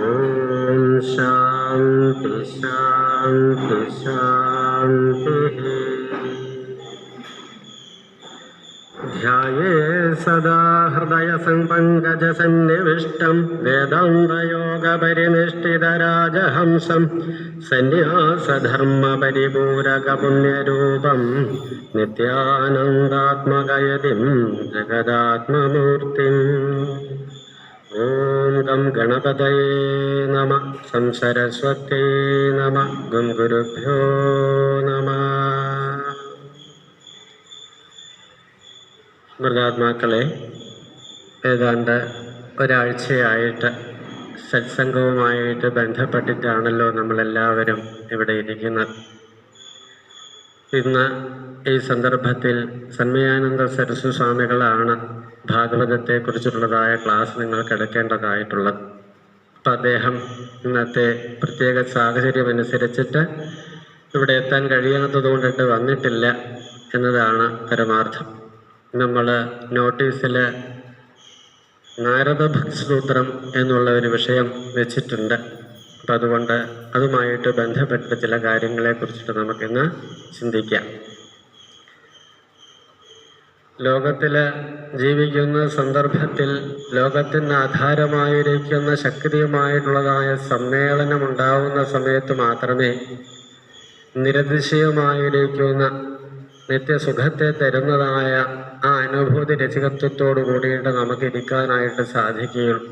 ॐ शान्ति शान्ति शान्तिः ध्याये सदा हृदयसङ्पङ्कजसन्निविष्टं वेदान्तयोगपरिनिष्ठितराजहंसं सन्न्यासधर्मपरिपूरकपुण्यरूपं नित्यानन्दात्मकयतिं जगदात्ममूर्तिम् ॐ गं गणपतये नमः संसरस्वत्यै नमः गं गुरुभ्यो नमः മൃഗാത്മാക്കളെ ഏതാണ്ട് ഒരാഴ്ചയായിട്ട് സത്സംഗവുമായിട്ട് ബന്ധപ്പെട്ടിട്ടാണല്ലോ നമ്മളെല്ലാവരും ഇവിടെ ഇരിക്കുന്നത് ഇന്ന് ഈ സന്ദർഭത്തിൽ സന്മയാനന്ദ സരസ്വ സ്വാമികളാണ് ഭാഗവതത്തെക്കുറിച്ചുള്ളതായ ക്ലാസ് നിങ്ങൾക്ക് എടുക്കേണ്ടതായിട്ടുള്ളത്. അപ്പം അദ്ദേഹം ഇന്നത്തെ പ്രത്യേക സാഹചര്യം അനുസരിച്ചിട്ട് ഇവിടെ എത്താൻ കഴിയാത്തത് കൊണ്ടിട്ട് വന്നിട്ടില്ല എന്നതാണ് പരമാർത്ഥം. നമ്മൾ നോട്ടീസിൽ നാരദ ഭക്സൂത്രം എന്നുള്ള ഒരു വിഷയം വെച്ചിട്ടുണ്ട്. അപ്പം അതുകൊണ്ട് അതുമായിട്ട് ബന്ധപ്പെട്ട ചില കാര്യങ്ങളെ കുറിച്ചിട്ട് നമുക്കിന്ന് ചിന്തിക്കാം. ലോകത്തിൽ ജീവിക്കുന്ന സന്ദർഭത്തിൽ ലോകത്തിന് ആധാരമായിരിക്കുന്ന ശക്തിയുമായിട്ടുള്ളതായ സമ്മേളനം ഉണ്ടാവുന്ന സമയത്ത് മാത്രമേ നിരതിശയമായിരിക്കുന്ന നിത്യസുഖത്തെ തരുന്നതായ ആ അനുഭൂതി രചികത്വത്തോടു കൂടിയിട്ട് നമുക്ക് ഇരിക്കാനായിട്ട് സാധിക്കുകയുള്ളൂ.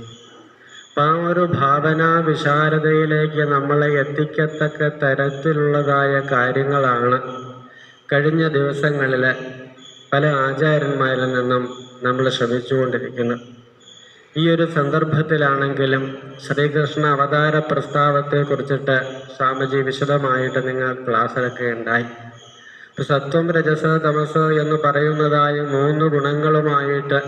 അപ്പം ആ ഒരു ഭാവനാ വിശാരദയിലേക്ക് നമ്മളെ എത്തിക്കത്തക്ക തരത്തിലുള്ളതായ കാര്യങ്ങളാണ് കഴിഞ്ഞ ദിവസങ്ങളിൽ പല ആചാര്യന്മാരിൽ നിന്നും നമ്മൾ ശ്രമിച്ചുകൊണ്ടിരിക്കുന്നു. ഈ ഒരു സന്ദർഭത്തിലാണെങ്കിലും ശ്രീകൃഷ്ണ അവതാര പ്രസ്താവത്തെ കുറിച്ചിട്ട് സ്വാമിജി വിശദമായിട്ട് നിങ്ങൾ ക്ലാസ് എടുക്കുകയുണ്ടായി സത്വം രജസ തമസ് എന്ന് പറയുന്നതായ മൂന്ന് ഗുണങ്ങളുമായിട്ട്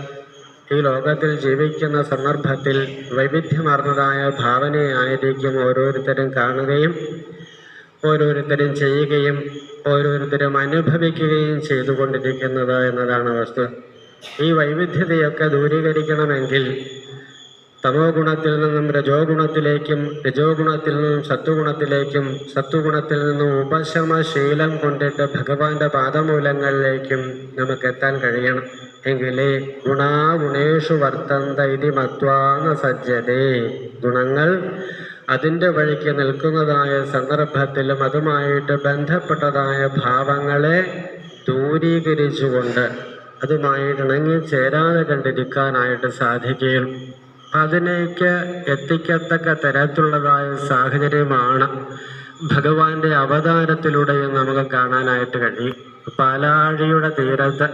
ഈ ലോകത്തിൽ ജീവിക്കുന്ന സന്ദർഭത്തിൽ വൈവിധ്യമാർന്നതായ ഭാവനയായിരിക്കും ഓരോരുത്തരും കാണുകയും ഓരോരുത്തരും ചെയ്യുകയും ഓരോരുത്തരും അനുഭവിക്കുകയും ചെയ്തുകൊണ്ടിരിക്കുന്നത് എന്നതാണ് വസ്തു ഈ വൈവിധ്യതയൊക്കെ ദൂരീകരിക്കണമെങ്കിൽ തമോ ഗുണത്തിൽ നിന്നും രജോ ഗുണത്തിലേക്കും രജോ ഗുണത്തിൽ നിന്നും സത്വഗുണത്തിലേക്കും സത്വഗുണത്തിൽ നിന്നും ഉപശമശീലം കൊണ്ടിട്ട് ഭഗവാന്റെ പാദമൂലങ്ങളിലേക്കും നമുക്ക് എത്താൻ കഴിയണം. എങ്കിലേ ഗുണാഗുണേഷു വർത്തന്ത ഇതി മത്വാന സജ്ജതേ. ഗുണങ്ങൾ അതിന്റെ വഴിക്ക് നിൽക്കുന്നതായ സന്ദർഭത്തിലും അതുമായിട്ട് ബന്ധപ്പെട്ടതായ ഭാവങ്ങളെ ദൂരീകരിച്ചുകൊണ്ട് അതുമായിട്ട് ഇണങ്ങി ചേരാതെ കണ്ടിരിക്കാനായിട്ട് സാധിക്കുകയും അതിലേക്ക് എത്തിക്കത്തക്ക തരത്തിലുള്ളതായ സാഹചര്യമാണ് ഭഗവാന്റെ അവതാരത്തിലൂടെയും നമുക്ക് കാണാനായിട്ട് കഴിയും. പാലാഴിയുടെ തീരത്ത്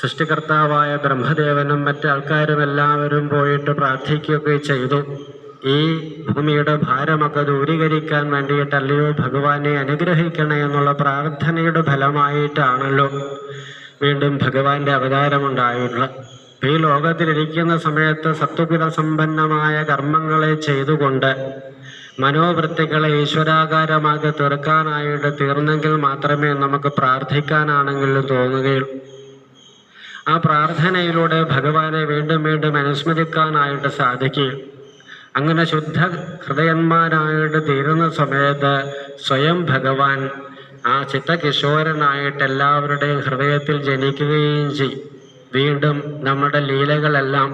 സൃഷ്ടികർത്താവായ ബ്രഹ്മദേവനും മറ്റാൾക്കാരും എല്ലാവരും പോയിട്ട് പ്രാർത്ഥിക്കുകയൊക്കെ ചെയ്തു. ഈ ഭൂമിയുടെ ഭാരമൊക്കെ ദൂരീകരിക്കാൻ വേണ്ടിയിട്ടല്ലയോ ഭഗവാനെ അനുഗ്രഹിക്കണേ എന്നുള്ള പ്രാർത്ഥനയുടെ ഫലമായിട്ടാണല്ലോ വീണ്ടും ഭഗവാന്റെ അവതാരമുണ്ടായിട്ടുള്ളത് ഈ ലോകത്തിലിരിക്കുന്ന സമയത്ത് സത്വഗുണസമ്പന്നമായ കർമ്മങ്ങളെ ചെയ്തുകൊണ്ട് മനോവൃത്തികളെ ഈശ്വരാകാരമാക്കി തീർക്കാനായിട്ട് തീർന്നെങ്കിൽ മാത്രമേ നമുക്ക് പ്രാർത്ഥിക്കാനാണെങ്കിലും തോന്നുകയുള്ളൂ. ആ പ്രാർത്ഥനയിലൂടെ ഭഗവാനെ വീണ്ടും വീണ്ടും അനുസ്മരിക്കാനായിട്ട് സാധിക്കുകയും അങ്ങനെ ശുദ്ധ ഹൃദയന്മാരായിട്ട് തീരുന്ന സമയത്ത് സ്വയം ഭഗവാൻ ആ ചിത്തകിശോരനായിട്ട് എല്ലാവരുടെയും ഹൃദയത്തിൽ ജനിക്കുകയും ചെയ്യും വീണ്ടും നമ്മുടെ ലീലകളെല്ലാം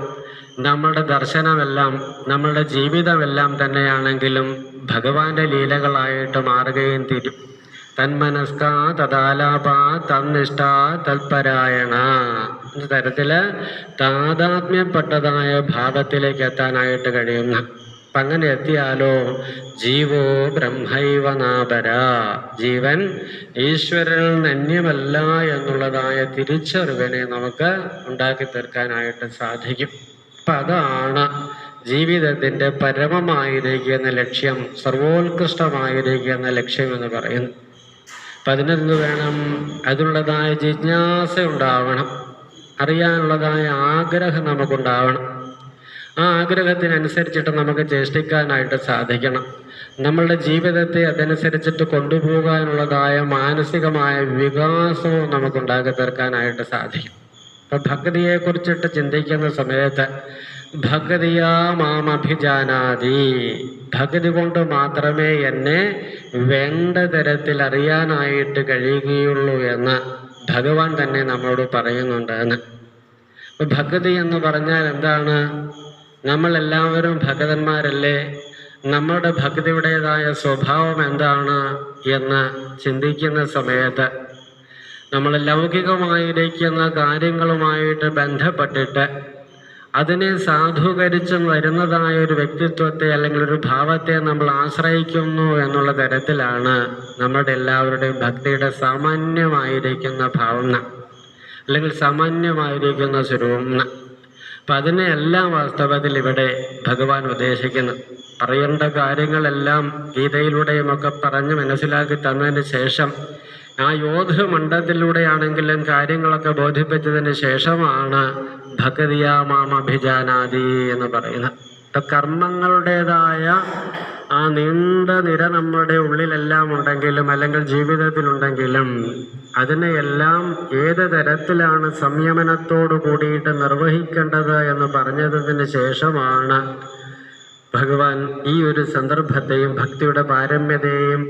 നമ്മുടെ ദർശനമെല്ലാം നമ്മുടെ ജീവിതമെല്ലാം തന്നെയാണെങ്കിലും ഭഗവാന്റെ ലീലകളായിട്ട് മാറുകയും തീരും. തന്മനസ്ക തദാലാപ തന്നിഷ്ഠാ തൽപരായണ. എന്ന തരത്തിൽ താതാത്മ്യപ്പെട്ടതായ ഭാവത്തിലേക്ക് എത്താനായിട്ട് കഴിയുന്ന. അപ്പം അങ്ങനെ എത്തിയാലോ? ജീവോ ബ്രഹ്മൈവനാപര ജീവൻ ഈശ്വരനിൽ നന്യമല്ല എന്നുള്ളതായ തിരിച്ചറിവിനെ നമുക്ക് ഉണ്ടാക്കി തീർക്കാനായിട്ട് സാധിക്കും. അപ്പം അതാണ് ജീവിതത്തിന്റെ പരമമായിരിക്കുന്ന ലക്ഷ്യം സർവോത്കൃഷ്ടമായിരിക്കുന്ന ലക്ഷ്യം എന്ന് പറയുന്നു അപ്പം അതിനെന്ത് വേണം. അതിനുള്ളതായ ജിജ്ഞാസ ഉണ്ടാവണം അറിയാനുള്ളതായ ആഗ്രഹം നമുക്കുണ്ടാവണം. ആ ആഗ്രഹത്തിനനുസരിച്ചിട്ട് നമുക്ക് ചേഷ്ടിക്കാനായിട്ട് സാധിക്കണം. നമ്മളുടെ ജീവിതത്തെ അതനുസരിച്ചിട്ട് കൊണ്ടുപോകാനുള്ളതായ മാനസികമായ വികാസവും നമുക്കുണ്ടാക്കി തീർക്കാനായിട്ട് സാധിക്കും. അപ്പം ഭക്തിയെക്കുറിച്ചിട്ട് ചിന്തിക്കുന്ന സമയത്ത് ഭഗതിയാ മാമഭിജാനാതി ഭഗതി കൊണ്ട് മാത്രമേ എന്നെ വേണ്ട തരത്തിൽ അറിയാനായിട്ട് കഴിയുകയുള്ളൂ എന്ന് ഭഗവാൻ തന്നെ നമ്മളോട് പറയുന്നുണ്ട് എന്ന്. ഭഗതി എന്ന് പറഞ്ഞാൽ എന്താണ്? നമ്മളെല്ലാവരും ഭഗതന്മാരല്ലേ? നമ്മളുടെ ഭക്തിയുടേതായ സ്വഭാവം എന്താണ് എന്ന് ചിന്തിക്കുന്ന സമയത്ത് നമ്മൾ ലൗകികമായിരിക്കുന്ന കാര്യങ്ങളുമായിട്ട് ബന്ധപ്പെട്ടിട്ട് അതിനെ സാധൂകരിച്ചും വരുന്നതായ ഒരു വ്യക്തിത്വത്തെ അല്ലെങ്കിൽ ഒരു ഭാവത്തെ നമ്മൾ ആശ്രയിക്കുന്നു എന്നുള്ള തരത്തിലാണ് നമ്മുടെ എല്ലാവരുടെയും ഭക്തിയുടെ സാമാന്യമായിരിക്കുന്ന ഭാവന അല്ലെങ്കിൽ സാമാന്യമായിരിക്കുന്ന സ്വരൂപം. അപ്പം അതിനെയെല്ലാം വാസ്തവത്തിൽ ഇവിടെ ഭഗവാൻ ഉദ്ദേശിക്കുന്നു. പറയേണ്ട കാര്യങ്ങളെല്ലാം ഗീതയിലൂടെയും ഒക്കെ പറഞ്ഞ് മനസ്സിലാക്കി തന്നതിന് ശേഷം ആ യോധ മണ്ഡലത്തിലൂടെയാണെങ്കിലും കാര്യങ്ങളൊക്കെ ബോധിപ്പിച്ചതിന് ശേഷമാണ് ഭഗതിയാ മാം അഭിജാനാദി എന്ന് പറയുന്നത്. ഇപ്പം കർമ്മങ്ങളുടേതായ ആ നീണ്ട നിര നമ്മുടെ ഉള്ളിലെല്ലാം ഉണ്ടെങ്കിലും അല്ലെങ്കിൽ ജീവിതത്തിലുണ്ടെങ്കിലും അതിനെയെല്ലാം ഏത് തരത്തിലാണ് സംയമനത്തോടു കൂടിയിട്ട് നിർവഹിക്കേണ്ടത് എന്ന് പറഞ്ഞതിന് ശേഷമാണ് ഭഗവാൻ ഈ ഒരു സന്ദർഭത്തെയും ഭക്തിയുടെ പാരമ്യതയെയും